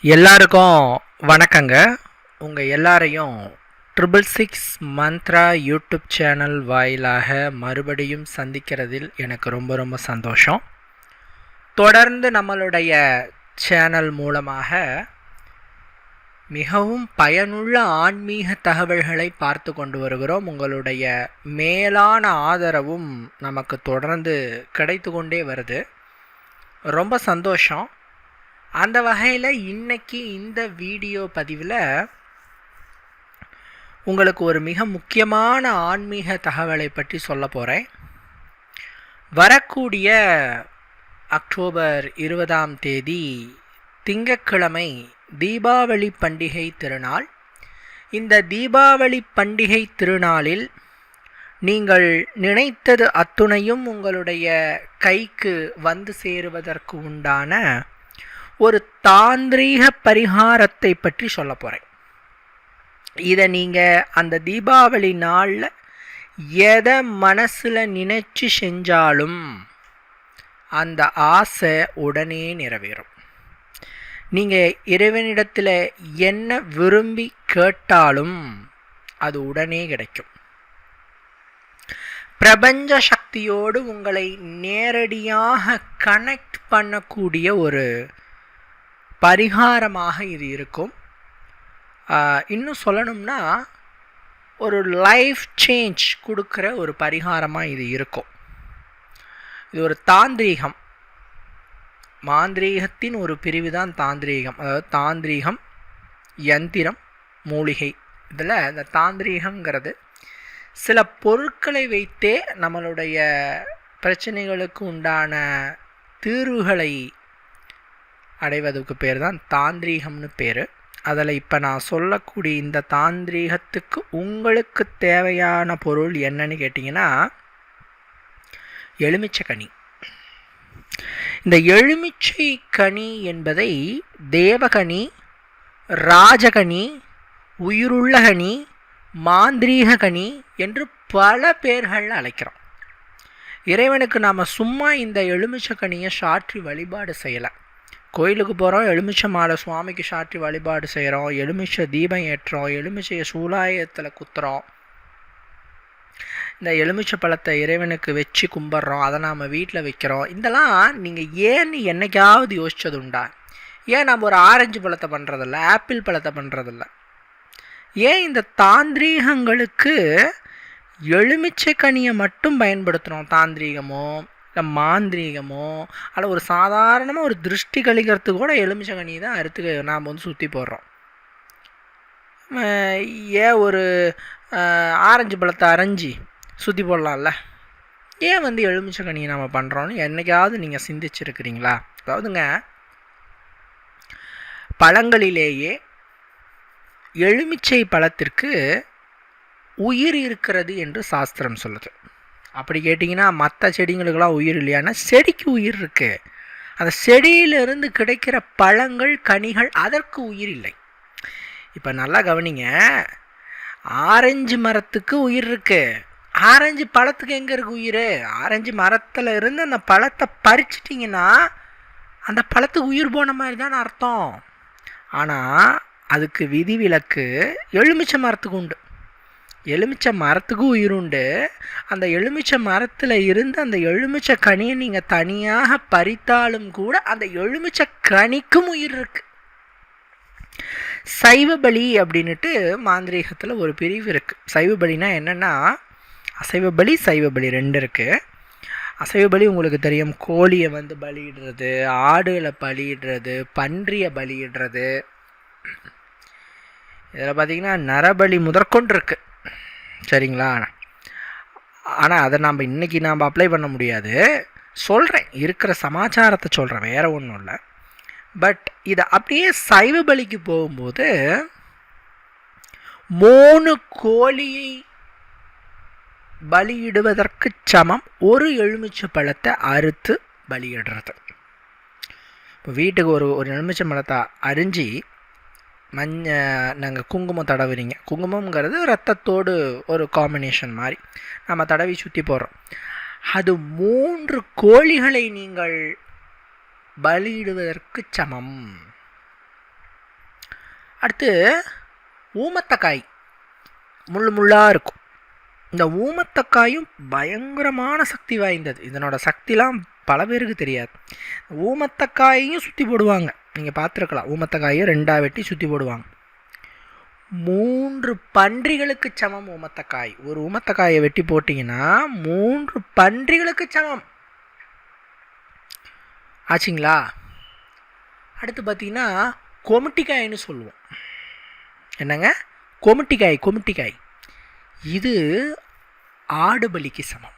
எல்லாருக்கும் வணக்கங்க. உங்கள் எல்லாரையும் triple six Mantra YouTube channel வாயிலாக மறுபடியும் சந்திக்கிறதில் எனக்கு ரொம்ப ரொம்ப சந்தோஷம். தொடர்ந்து நம்மளுடைய சேனல் மூலமாக மிகவும் பயனுள்ள ஆன்மீக தகவல்களை பார்த்து கொண்டு வருகிறோம். உங்களுடைய மேலான ஆதரவும் நமக்கு தொடர்ந்து கிடைத்து கொண்டே வருது. ரொம்ப சந்தோஷம். அந்த வகையில் இன்னைக்கு இந்த வீடியோ பதிவில் உங்களுக்கு ஒரு மிக முக்கியமான ஆன்மீக தகவலை பற்றி சொல்ல போகிறேன் வரக்கூடிய அக்டோபர் இருபதாம் தேதி திங்கட்கிழமை தீபாவளி பண்டிகை திருநாள். இந்த தீபாவளி பண்டிகை திருநாளில் நீங்கள் நினைத்தது அத்துணையும் உங்களுடைய கைக்கு வந்து சேருவதற்கு உண்டான ஒரு தாந்திரீக பரிகாரத்தை பற்றி சொல்ல போகிறேன் இதை நீங்கள் அந்த தீபாவளி நாளில் எதை மனசில் நினைச்சு செஞ்சாலும் அந்த ஆசை உடனே நிறைவேறும். நீங்கள் இறைவனிடத்தில் என்ன விரும்பி கேட்டாலும் அது உடனே கிடைக்கும். பிரபஞ்ச சக்தியோடு உங்களை நேரடியாக கனெக்ட் பண்ணக்கூடிய ஒரு பரிகாரமாக இது இருக்கும். இன்னும் சொல்லணும்னா ஒரு லைஃப் சேஞ்ச் கொடுக்குற ஒரு பரிகாரமாக இது இருக்கும். இது ஒரு தாந்திரீகம். மாந்திரீகத்தின் ஒரு பிரிவு தான் தாந்திரீகம். அதாவது தாந்திரீகம் யந்திரம் மூலிகை. இதில் இந்த தாந்திரீகங்கிறது சில பொருட்களை வைத்தே நம்மளுடைய பிரச்சனைகளுக்கு உண்டான தீர்வுகளை அடைவதற்கு பேர் தான் தாந்திரீகம்னு பேர். அதில் இப்போ நான் சொல்லக்கூடிய இந்த தாந்திரீகத்துக்கு உங்களுக்கு தேவையான பொருள் என்னன்னு கேட்டிங்கன்னா எலுமிச்சை கனி. இந்த எலுமிச்சை கனி என்பதை தேவகனி ராஜகனி உயிருள்ள கனி மாந்திரீக கனி என்று பல பேர்களில் அழைக்கிறோம். இறைவனுக்கு நாம் சும்மா இந்த எலுமிச்சை கனியை சாற்றி வழிபாடு செய்யலை. கோயிலுக்கு போகிறோம் எலுமிச்சை மாலை சுவாமிக்கு சாற்றி வழிபாடு செய்கிறோம் எலுமிச்சை தீபம் ஏற்றுறோம் எலுமிச்சையை சூலாயத்தில் குத்துறோம். இந்த எலுமிச்சை பழத்தை இறைவனுக்கு வச்சு கும்பிட்றோம் அதை நாம் வீட்டில் வைக்கிறோம். இதெல்லாம் நீங்கள் ஏன்னு என்னைக்காவது யோசிச்சது உண்டா? ஏன் நம்ம ஒரு ஆரஞ்சு பழத்தை பண்ணுறதில்ல ஆப்பிள் பழத்தை பண்ணுறதில்ல ஏன் இந்த தாந்திரீகங்களுக்கு எலுமிச்சை கனியை மட்டும் பயன்படுத்துகிறோம் தாந்திரீகமும்? இல்லை மாந்திரீகமோ அல்ல ஒரு சாதாரணமாக ஒரு திருஷ்டி கழிக்கிறதுக்கு கூட எலுமிச்சகனி தான் அறுத்து நாம் வந்து சுற்றி போடுறோம். ஏன் ஒரு ஆரஞ்சு பழத்தை அரைஞ்சி சுற்றி போடலாம்ல? ஏன் வந்து எலுமிச்சை கனியை நம்ம பண்ணுறோன்னு என்றைக்காவது நீங்கள் சிந்திச்சிருக்கிறீங்களா? அதாவதுங்க பழங்களிலேயே எலுமிச்சை பழத்திற்கு உயிர் இருக்கிறது என்று சாஸ்திரம் சொல்லுது. அப்படி கேட்டிங்கன்னா மற்ற செடிங்களுக்கெல்லாம் உயிர் இல்லையானா செடிக்கு உயிர் இருக்குது அந்த செடியிலிருந்து கிடைக்கிற பழங்கள் கனிகள் அதற்கு உயிர் இல்லை. இப்போ நல்லா கவனிங்க. ஆரஞ்சு மரத்துக்கு உயிர் இருக்குது ஆரஞ்சு பழத்துக்கு எங்கே இருக்குது உயிர்? ஆரஞ்சு மரத்தில் இருந்து அந்த பழத்தை பறிச்சிட்டிங்கன்னா அந்த பழத்துக்கு உயிர் போன மாதிரி தான் அர்த்தம். ஆனால் அதுக்கு விதிவிலக்கு எலுமிச்சை மரத்துக்கு உண்டு. எலுமிச்சை மரத்துக்கும் உயிருண்டு. அந்த எலுமிச்சை மரத்தில் இருந்து அந்த எலுமிச்சை கனியை நீங்கள் தனியாக பறித்தாலும் கூட அந்த எலுமிச்சை கனிக்கும் உயிர் இருக்கு. சைவ பலி அப்படின்ட்டு மாந்திரீகத்தில் ஒரு பிரிவு இருக்குது சைவ பலினா என்னென்னா அசைவ பலி சைவ பலி ரெண்டு இருக்குது அசைவ பலி உங்களுக்கு தெரியும். கோழியை வந்து பலியிடுறது ஆடுகளை பலியிடுறது பன்றியை பலியிடுறது. இதில் பார்த்திங்கன்னா நரபலி முதற்கொண்டு இருக்குது சரிங்களா? ஆனால் அதை நாம் இன்றைக்கி நாம் அப்ளை பண்ண முடியாது. சொல்கிறேன் இருக்கிற சமாச்சாரத்தை சொல்கிறேன் வேறு ஒன்றும் இல்லை. பட் இதை அப்படியே சைவ பலிக்கு போகும்போது மூணு கோழியை பலியிடுவதற்கு சமம். ஒரு எலுமிச்சை பழத்தை அறுத்து பலியிடுறது. இப்போ வீட்டுக்கு ஒரு ஒரு எலுமிச்சை பழத்தை அரிஞ்சு மஞ்ச நாங்கள் குங்குமம் தடவுறீங்க. குங்குமங்கிறது ரத்தத்தோடு ஒரு காம்பினேஷன் மாதிரி நம்ம தடவி சுற்றி போடுறோம். அது மூன்று கோழிகளை நீங்கள் பலியிடுவதற்கு சமம். அடுத்து ஊமத்தக்காய் முள் முள்ளாக இருக்கும். இந்த ஊமத்தக்காயும் பயங்கரமான சக்தி வாய்ந்தது. இதனோட சக்திலாம் பல பேருக்கு தெரியாது. ஊமத்தக்காயையும் சுற்றி போடுவாங்க. நீங்கள் பார்த்துருக்கலாம். ஊமத்தக்காயை ரெண்டாக வெட்டி சுற்றி போடுவாங்க. மூன்று பன்றிகளுக்கு சமம் ஊமத்தக்காய். ஒரு ஊமத்தக்காயை வெட்டி போட்டிங்கன்னா மூன்று பன்றிகளுக்கு சமம். ஆச்சுங்களா? அடுத்து பார்த்தீங்கன்னா கொமிட்டிக்காய்னு சொல்லுவோம். என்னங்க? கொமிட்டிக்காய் கொமிட்டிக்காய். இது ஆடு பலிக்கு சமம்.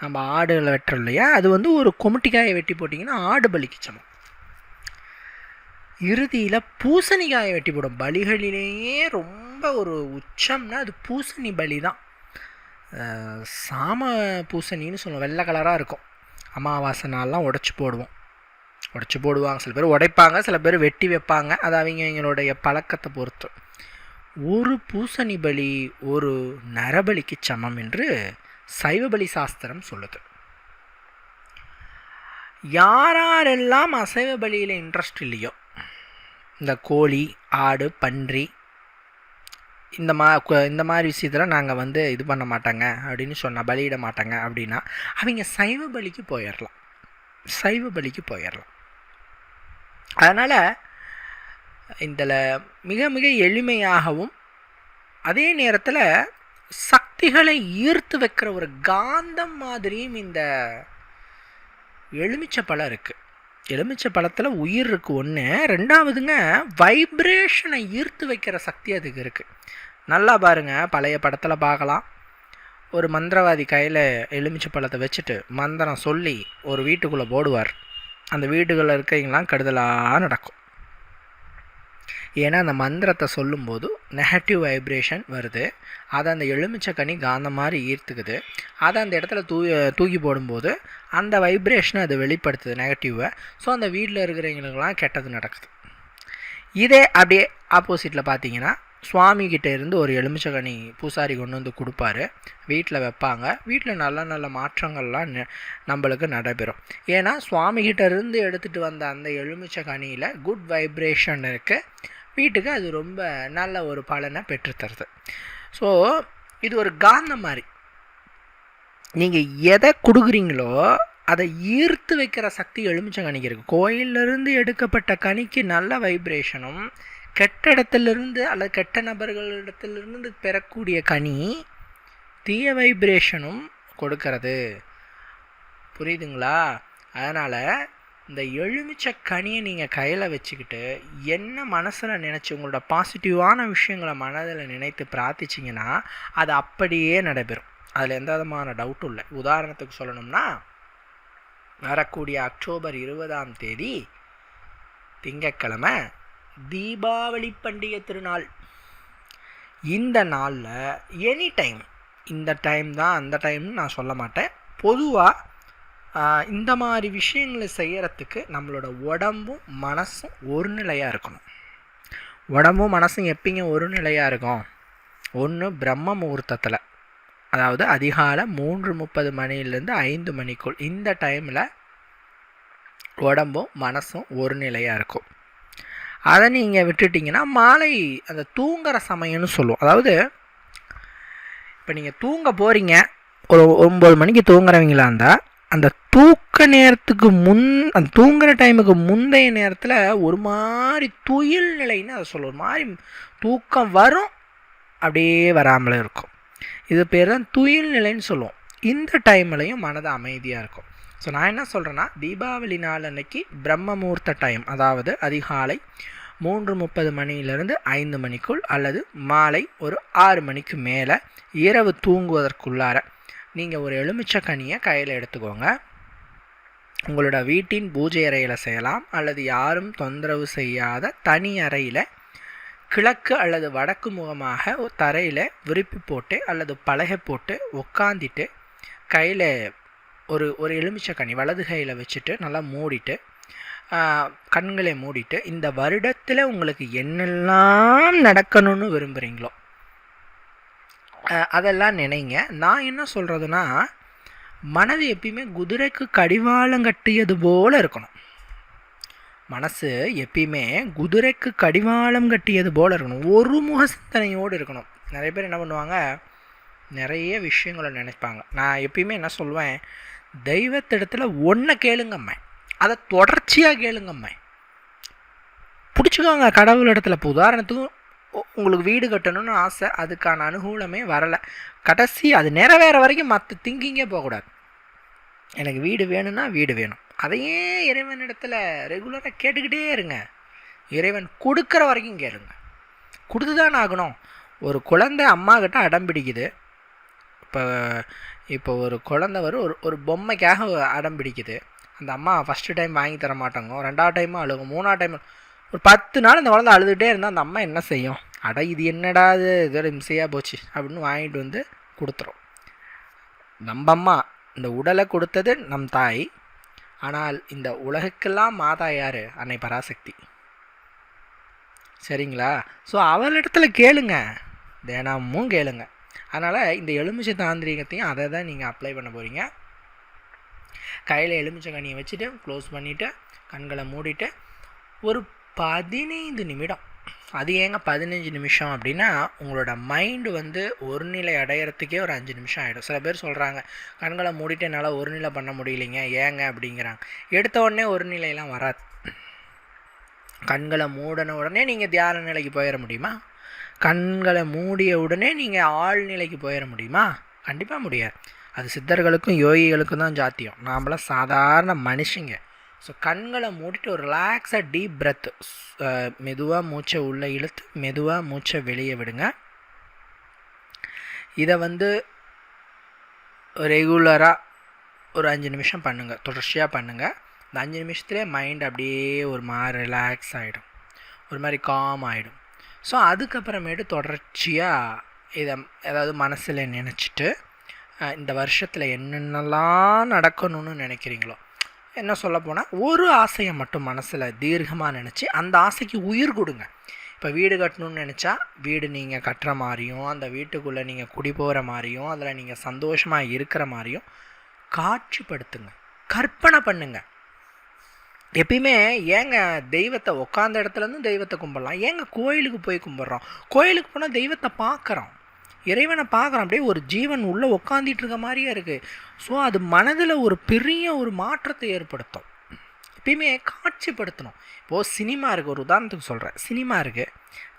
நம்ம ஆடுகளை வெட்டுறோம் இல்லையா? அது வந்து ஒரு கொமிட்டிக்காயை வெட்டி போட்டிங்கன்னா ஆடு பலிக்கு சமம். இறுதியில் பூசணிக்காயை வெட்டி போடும். பலிகளிலேயே ரொம்ப ஒரு உச்சம்னா அது பூசணி பலி தான். சாம பூசணின்னு சொல்லுவோம். வெள்ளை கலராக இருக்கும். அமாவாசை நாள்லாம் உடச்சி போடுவோம். உடச்சி போடுவாங்க. சில பேர் உடைப்பாங்க சில பேர் வெட்டி வைப்பாங்க. அது அவங்க எங்களுடைய பழக்கத்தை பொறுத்து. ஒரு பூசணி பலி ஒரு நரபலிக்கு சமம் என்று சைவபலி சாஸ்திரம் சொல்லுது. யாரெல்லாம் அசைவ பலியில் இன்ட்ரெஸ்ட் இல்லையோ இந்த கோழி ஆடு பன்றி இந்த மா இந்த மாதிரி விஷயத்தில் நாங்கள் வந்து இது பண்ண மாட்டாங்க அப்படின்னு சொன்னால் பலியிட மாட்டாங்க அப்படின்னா அவங்க சைவ பலிக்கு போயிடலாம் சைவ பலிக்கு போயிடலாம் அதனால் இதில் மிக மிக எளிமையாகவும் அதே நேரத்தில் சக்திகளை ஈர்த்து வைக்கிற ஒரு காந்தம் மாதிரியும் இந்த எலுமிச்சை பழம் இருக்குது எலுமிச்சை பழத்தில் உயிர் இருக்குது ஒன்று ரெண்டாவதுங்க வைப்ரேஷனை ஈர்த்து வைக்கிற சக்தி அதுக்கு இருக்குது நல்லா பாருங்கள் பழைய படத்தில் பார்க்கலாம் ஒரு மந்திரவாதி கையில் எலுமிச்சை பழத்தை வச்சுட்டு மந்திரம் சொல்லி ஒரு வீட்டுக்குள்ளே போடுவார். அந்த வீட்டுக்குள்ளே இருக்கிறவங்களாம் கெடுதலாக நடக்கும். ஏன்னா அந்த மந்திரத்தை சொல்லும்போது நெகட்டிவ் வைப்ரேஷன் வருது. அதை அந்த எலுமிச்சை கனி காந்த மாதிரி ஈர்த்துக்குது. அதை அந்த இடத்துல தூ தூக்கி போடும்போது அந்த வைப்ரேஷனை அது வெளிப்படுத்துது நெகட்டிவை ஸோ அந்த வீட்டில் இருக்கிறவங்களுக்கெல்லாம் கெட்டது நடக்குது. இதே அப்படியே ஆப்போசிட்டில் பார்த்தீங்கன்னா சுவாமிகிட்ட இருந்து ஒரு எலுமிச்சக்கனி பூசாரி கொண்டு வந்து கொடுப்பாரு. வீட்டில் வைப்பாங்க. வீட்டில் நல்ல நல்ல மாற்றங்கள்லாம் நம்மளுக்கு நடைபெறும். ஏன்னா சுவாமிகிட்ட இருந்து எடுத்துகிட்டு வந்த அந்த எலுமிச்சை கனியில் குட் வைப்ரேஷன் இருக்குது வீட்டுக்கு அது ரொம்ப நல்ல ஒரு பலனை பெற்றுத்தருது. ஸோ இது ஒரு காந்தம் மாதிரி. நீங்கள் எதை கொடுக்குறீங்களோ அதை ஈர்த்து வைக்கிற சக்தி எலுமிச்சை கனிக்கு இருக்குது கோயிலிருந்து எடுக்கப்பட்ட கனிக்கு நல்ல வைப்ரேஷனும் கெட்ட இடத்துலேருந்து அல்லது கெட்ட நபர்களிடத்திலிருந்து பெறக்கூடிய கனி தீய வைப்ரேஷனும் கொடுக்கறது. புரியுதுங்களா? அதனால் இந்த எலுமிச்சை கனியை நீங்கள் கையில் வச்சுக்கிட்டு என்ன மனசில் நினச்சி உங்களோட பாசிட்டிவான விஷயங்களை மனதில் நினைத்து பிரார்த்திச்சிங்கன்னா அது அப்படியே நடைபெறும். அதில் எந்த விதமான டவுட்டும் இல்லை. உதாரணத்துக்கு சொல்லணும்னா வரக்கூடிய அக்டோபர் இருபதாம் தேதி திங்கக்கிழமை தீபாவளி பண்டிகை திருநாள். இந்த நாளில் எனி டைம் இந்த டைம் தான் அந்த டைம்னு நான் சொல்ல மாட்டேன். பொதுவாக இந்த மாதிரி விஷயங்களை செய்கிறதுக்கு நம்மளோட உடம்பும் மனசும் ஒரு நிலையாக இருக்கணும். உடம்பும் மனசும் எப்படிங்க ஒரு நிலையாக இருக்கும்? ஒன்று பிரம்ம முகூர்த்தத்தில். அதாவது அதிகாலை மூன்று முப்பது மணிலேருந்து ஐந்து மணிக்குள் இந்த டைமில் உடம்பும் மனசும் ஒரு நிலையாக இருக்கும். அதை நீங்கள் விட்டுட்டிங்கன்னா மாலை அந்த தூங்குற சமயம்னு சொல்லுவோம். அதாவது இப்போ நீங்கள் தூங்க போகிறீங்க ஒரு ஒம்பது மணிக்கு தூங்குறவங்களா இருந்தால் அந்த தூக்க நேரத்துக்கு முன் அந்த தூங்குற டைமுக்கு முந்தைய நேரத்தில் ஒரு மாதிரி துயில் நிலைன்னு அதை சொல்லுவோம். ஒரு மாதிரி தூக்கம் வரும் அப்படியே வராமலே இருக்கும். இது பேர் தான் துயில் நிலைன்னு சொல்லுவோம். இந்த டைம்லையும் மனது அமைதியாக இருக்கும். ஸோ நான் என்ன சொல்கிறேன்னா தீபாவளி நாள் அன்னைக்கு பிரம்ம முகூர்த்த டைம் அதாவது அதிகாலை மூன்று முப்பது மணியிலிருந்து ஐந்து மணிக்குள் அல்லது மாலை ஒரு ஆறு மணிக்கு மேலே இரவு தூங்குவதற்குள்ளார நீங்கள் ஒரு எலுமிச்சக்கனியை கையில் எடுத்துக்கோங்க. உங்களோட வீட்டின் பூஜை அறையில் செய்யலாம். அல்லது யாரும் தொந்தரவு செய்யாத தனி அறையில் கிழக்கு அல்லது வடக்கு முகமாக தரையில் விருப்பி போட்டு அல்லது பலகை போட்டு உக்காந்திட்டு கையில் ஒரு ஒரு எலுமிச்சக்கனி வலது கையில் வச்சுட்டு நல்லா மூடிட்டு கண்களை மூடிட்டு இந்த வருடத்தில் உங்களுக்கு என்னெல்லாம் நடக்கணும்னு விரும்புகிறீங்களோ அதெல்லாம் நினைங்க. நான் என்ன சொல்கிறதுனா மனது எப்பயுமே குதிரைக்கு கடிவாளம் கட்டியது போல் இருக்கணும். மனசு எப்பயுமே குதிரைக்கு கடிவாளம் கட்டியது போல் இருக்கணும். ஒரு முக சிந்தனையோடு இருக்கணும். நிறைய பேர் என்ன பண்ணுவாங்க நிறைய விஷயங்களை நினைப்பாங்க. நான் எப்பயுமே என்ன சொல்லுவேன் தெய்வத்திடத்தில் ஒன்றை கேளுங்கம்மா அதை தொடர்ச்சியாக கேளுங்கம்மா பிடிச்சிக்கோங்க கடவுள் இடத்துல இப்போ உதாரணத்துக்கும் உங்களுக்கு வீடு கட்டணும்னு ஆசை அதுக்கான அனுகூலமே வரலை. கடைசி அது நிறைவேற வரைக்கும் மற்ற திங்கிங்கே போகக்கூடாது. எனக்கு வீடு வேணும்னா வீடு வேணும். அதையே இறைவனிடத்தில் ரெகுலராக கேட்டுக்கிட்டே இருங்க. இறைவன் கொடுக்குற வரைக்கும் கேளுங்க. கொடுத்து தான் ஆகணும். ஒரு குழந்தை அம்மா கிட்ட அடம் பிடிக்குது. இப்போ இப்போ ஒரு குழந்தை வரும் ஒரு ஒரு பொம்மைக்காக அடம் பிடிக்குது. அந்த அம்மா ஃபஸ்ட்டு டைம் வாங்கி தர மாட்டாங்க ரெண்டாவது டைமும் அழுகும். மூணாவது டைம் ஒரு பத்து நாள் இந்த குழந்தை அழுதுகிட்டே இருந்தால் அந்த அம்மா என்ன செய்யும்? அட இது என்னடா இது? இதோட இம்சையாக போச்சு. அப்படின்னு வாங்கிட்டு வந்து கொடுத்துரும். நம்ம அம்மா இந்த உடலை கொடுத்தது நம் தாய். ஆனால் இந்த உலகுக்கெல்லாம் மாதா யார்? அன்னை பராசக்தி. சரிங்களா? ஸோ அவளிடத்துல கேளுங்க. தினமும் கேளுங்க. அதனால் இந்த எலுமிச்சை தாந்திரிகத்தையும் அதை தான் நீங்கள் அப்ளை பண்ண போகிறீங்க கையில் எலுமிச்சை கனியை வச்சுட்டு க்ளோஸ் பண்ணிவிட்டு கண்களை மூடிட்டு ஒரு பதினைந்து நிமிடம். அது ஏங்க பதினஞ்சு நிமிஷம் அப்படின்னா உங்களோட மைண்டு வந்து ஒரு நிலை அடையிறதுக்கே ஒரு அஞ்சு நிமிஷம் ஆகிடும் சில பேர் சொல்கிறாங்க கண்களை மூடிட்டு என்னால் ஒரு நிலை பண்ண முடியலைங்க ஏங்க? அப்படிங்கிறாங்க. எடுத்த உடனே ஒரு நிலையெல்லாம் வராது. கண்களை மூடின உடனே நீங்கள் தியான நிலைக்கு போயிட முடியுமா? கண்களை மூடிய உடனே நீங்கள் ஆள் நிலைக்கு போயிட முடியுமா? கண்டிப்பாக முடியாது. அது சித்தர்களுக்கும் யோகிகளுக்கும் தான் ஜாத்தியம். நாம்லாம் சாதாரண மனுஷங்க. ஸோ கண்களை மூடிட்டு ஒரு ரிலாக்ஸாக டீப் பிரெத் மெதுவாக மூச்சை உள்ளே இழுத்து மெதுவாக மூச்சை வெளியே விடுங்க. இதை வந்து ரெகுலராக ஒரு அஞ்சு நிமிஷம் பண்ணுங்கள் தொடர்ச்சியாக பண்ணுங்கள் இந்த அஞ்சு நிமிஷத்துலேயே மைண்ட் அப்படியே ஒரு மாதிரி ரிலாக்ஸ் ஆகிடும் ஒரு மாதிரி காம் ஆகிடும் ஸோ அதுக்கப்புறமேட்டு தொடர்ச்சியாக இதை ஏதாவது மனசில் நினச்சிட்டு இந்த வருஷத்தில் என்னென்னலாம் நடக்கணும்னு நினைக்கிறீங்களோ என்ன சொல்ல போனால் ஒரு ஆசையை மட்டும் மனசில் தீர்க்கமாக நினச்சி அந்த ஆசைக்கு உயிர் கொடுங்க. இப்போ வீடு கட்டணும்னு நினச்சா வீடு நீங்கள் கட்டுற மாதிரியும் அந்த வீட்டுக்குள்ளே நீங்கள் குடி போகிற மாதிரியும் அதில் நீங்கள் சந்தோஷமாக இருக்கிற மாதிரியும் காட்சிப்படுத்துங்க. கற்பனை பண்ணுங்க. எப்பயுமே ஏங்க தெய்வத்தை உட்காந்த இடத்துலேருந்து தெய்வத்தை கும்பிடலாம்? ஏங்க கோயிலுக்கு போய் கும்பிட்றோம்? கோயிலுக்கு போனால் தெய்வத்தை பார்க்குறோம். இறைவனை பார்க்குறோம். அப்படியே ஒரு ஜீவன் உள்ளே உட்காந்துட்டு இருக்க மாதிரியே இருக்குது ஸோ அது மனதில் ஒரு பெரிய ஒரு மாற்றத்தை ஏற்படுத்தும். எப்பயுமே காட்சிப்படுத்தணும். இப்போது சினிமா இருக்குது ஒரு உதாரணத்துக்கு சொல்கிறேன் சினிமா இருக்குது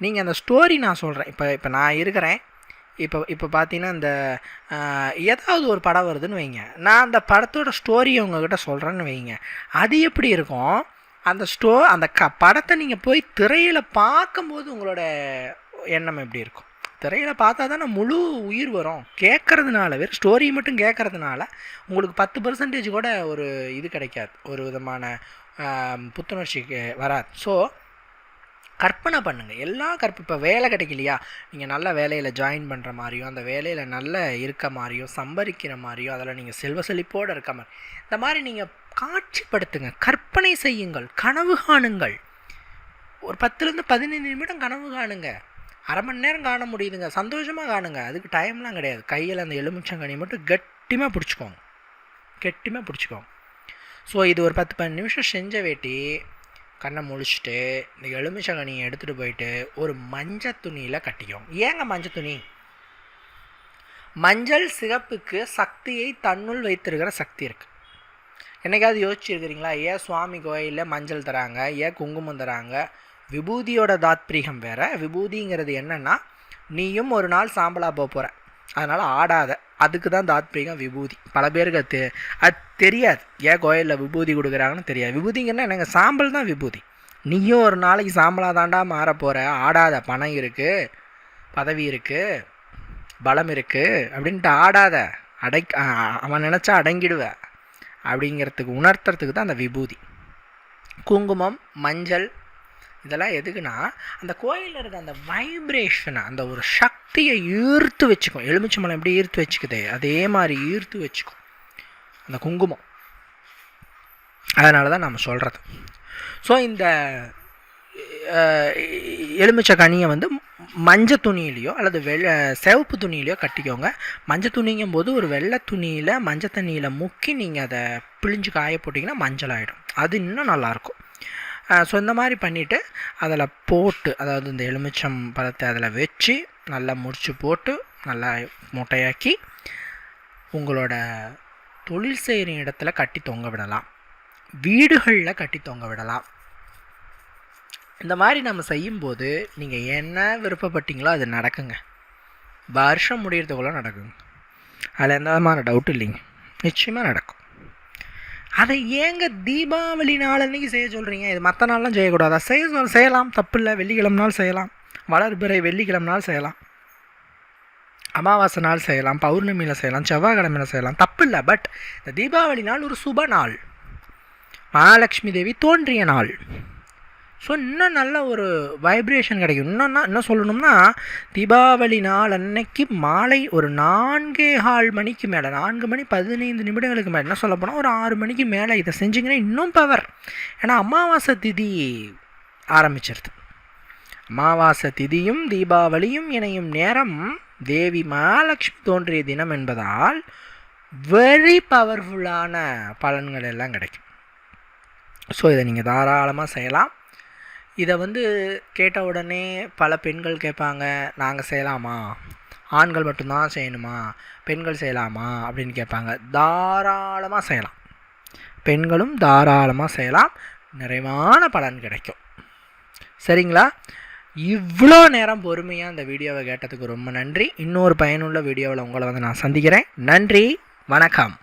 நீங்கள் அந்த ஸ்டோரி நான் சொல்கிறேன் இப்போ இப்போ நான் இருக்கிறேன். இப்போ இப்போ பார்த்தீங்கன்னா இந்த ஏதாவது ஒரு படம் வருதுன்னு வைங்க. நான் அந்த படத்தோட ஸ்டோரியை உங்ககிட்ட சொல்கிறேன்னு வைங்க. அது எப்படி இருக்கும்? அந்த ஸ்டோ அந்த க படத்தை நீங்கள் போய் திரையில் பார்க்கும்போது உங்களோட எண்ணம் எப்படி இருக்கும்? திரையில் பார்த்தா தானே முழு உயிர் வரும். கேட்குறதுனால வெறும் ஸ்டோரி மட்டும் கேட்குறதுனால உங்களுக்கு பத்து பர்சன்டேஜ் கூட ஒரு இது கிடைக்காது. ஒரு விதமான புத்துணர்ச்சி வராது. ஸோ கற்பனை பண்ணுங்கள் எல்லாம் கற்ப இப்போ வேலை கிடைக்கலையா? நீங்கள் நல்ல வேலையில் ஜாயின் பண்ணுற மாதிரியும் அந்த வேலையில் நல்ல இருக்க மாதிரியும் சம்பரிக்கிற மாதிரியும் அதில் நீங்கள் செல்வ செழிப்போடு இருக்க மாதிரி இந்த மாதிரி நீங்கள் காட்சிப்படுத்துங்க. கற்பனை செய்யுங்கள். கனவு காணுங்கள். ஒரு பத்துலேருந்து பதினைந்து நிமிடம் கனவு காணுங்க. அரை மணி நேரம் காண முடியுதுங்க. சந்தோஷமாக காணுங்க. அதுக்கு டைம்லாம் கிடையாது. கையில் அந்த எலுமிச்சங்கனி மட்டும் கட்டிமாக பிடிச்சிக்கோங்க கெட்டிமாக பிடிச்சிக்கோங்க ஸோ இது ஒரு பத்து பன்னெண்டு நிமிஷம் செஞ்ச வேட்டி கண்ணை முழிச்சிட்டு இந்த எலுமிச்சங்கனியை எடுத்துகிட்டு போயிட்டு ஒரு மஞ்சள் துணியில் கட்டிக்கோங்க ஏங்க மஞ்சள் துணி? மஞ்சள் சிகப்புக்கு சக்தியை தன்னுள் வைத்திருக்கிற சக்தி இருக்குது என்னைக்காவது யோசிச்சுருக்கிறீங்களா? ஏன் சுவாமி கோயிலில் மஞ்சள் தராங்க? ஏன் குங்குமம் தராங்க? விபூதியோட தாத்பிரிகம் வேறு. விபூதிங்கிறது என்னென்னா நீயும் ஒரு நாள் சாம்பலாக போக போகிற அதனால் ஆடாத. அதுக்கு தான் தாத்பிரிகம் விபூதி. பல பேருக்கு அது அது தெரியாது. ஏன் கோயிலில் விபூதி கொடுக்குறாங்கன்னு தெரியாது. விபூதிங்கன்னா எனக்கு சாம்பல் தான் விபூதி. நீயும் ஒரு நாளைக்கு சாம்பலாக தாண்டா மாற போகிற ஆடாத. பணம் இருக்குது பதவி இருக்குது பலம் இருக்குது அப்படின்ட்டு ஆடாத. அடை அவன் நினச்சா அடங்கிடுவ. அப்படிங்கிறதுக்கு உணர்த்துறதுக்கு தான் அந்த விபூதி. குங்குமம் மஞ்சள் இதெல்லாம் எதுக்குன்னா அந்த கோயிலில் இருக்க அந்த வைப்ரேஷனை அந்த ஒரு சக்தியை ஈர்த்து வச்சுக்கும். எலுமிச்சம்பழம் எப்படி ஈர்த்து வச்சுக்குது அதே மாதிரி ஈர்த்து வச்சுக்கும். அந்த குங்குமம். அதனால தான் நம்ம சொல்கிறது ஸோ இந்த எலுமிச்சை கனியை வந்து மஞ்சள் துணியிலையோ அல்லது வெள்ளை சிவப்பு துணியிலையோ கட்டிக்கோங்க. மஞ்சள் துணிங்கும் போது ஒரு வெள்ளை துணியில் மஞ்சள் தண்ணியில் முக்கி நீங்கள் அதை பிழிஞ்சு காய போட்டிங்கன்னா மஞ்சள் ஆகிடும் அது இன்னும் நல்லாயிருக்கும். ஸோ இந்த மாதிரி பண்ணிவிட்டு அதில் போட்டு அதாவது இந்த எலுமிச்சம் பழத்தை அதில் வச்சு நல்லா முடிச்சு போட்டு நல்லா மூட்டையாக்கி உங்களோட தொழில் செய்கிற இடத்துல கட்டி தொங்க விடலாம். வீடுகளில் கட்டி தொங்க விடலாம். இந்த மாதிரி நம்ம செய்யும்போது நீங்கள் என்ன விருப்பப்பட்டீங்களோ அது நடக்குங்க. வருஷம் முடிகிறதுக்குள்ளே நடக்குங்க. அதில் எந்த விதமான டவுட் இல்லைங்க. நிச்சயமாக நடக்கும். அதை ஏங்க தீபாவளி நாள் அன்னைக்கு செய்ய சொல்கிறீங்க இது மற்ற நாள்லாம் செய்யக்கூடாதா? செய்ய செய்யலாம். தப்பு இல்லை வெள்ளிக்கிழமை நாள் செய்யலாம். வளர்பிறை வெள்ளிக்கிழமை நாள் செய்யலாம். அமாவாசை நாள் செய்யலாம். பௌர்ணமியில் செய்யலாம். செவ்வாய்க்கிழமையில் செய்யலாம். தப்பு இல்லை பட் இந்த தீபாவளி நாள் ஒரு சுப நாள். மகாலட்சுமி தேவி தோன்றிய நாள். ஸோ இன்னும் நல்ல ஒரு வைப்ரேஷன் கிடைக்கும். இன்னும் என்ன சொல்லணும்னா தீபாவளி நாள் அன்னைக்கு மாலை ஒரு நான்கே கால் மணிக்கு மேலே நான்கு மணி பதினைந்து நிமிடங்களுக்கு மேலே என்ன சொல்ல போனால் ஒரு ஆறு மணிக்கு மேலே இதை செஞ்சிங்கன்னா இன்னும் பவர் ஏன்னா அமாவாசை திதி ஆரம்பிச்சிருது. அமாவாசை திதியும் தீபாவளியும் இணையும் நேரம் தேவி மகாலட்சுமி தோன்றிய தினம் என்பதால் வெரி பவர்ஃபுல்லான பலன்கள் எல்லாம் கிடைக்கும். ஸோ இதை நீங்கள் தாராளமாக செய்யலாம். இதை வந்து கேட்ட உடனே பல பெண்கள் கேட்பாங்க நாங்கள் செய்யலாமா? ஆண்கள் மட்டும்தான் செய்யணுமா? பெண்கள் செய்யலாமா? அப்படின்னு கேட்பாங்க. தாராளமாக செய்யலாம். பெண்களும் தாராளமாக செய்யலாம். நிறைவான பலன் கிடைக்கும். சரிங்களா? இவ்வளோ நேரம் பொறுமையாக அந்த வீடியோவை கேட்டதுக்கு ரொம்ப நன்றி. இன்னொரு பயனுள்ள வீடியோவில் உங்களை வந்து நான் சந்திக்கிறேன். நன்றி. வணக்கம்.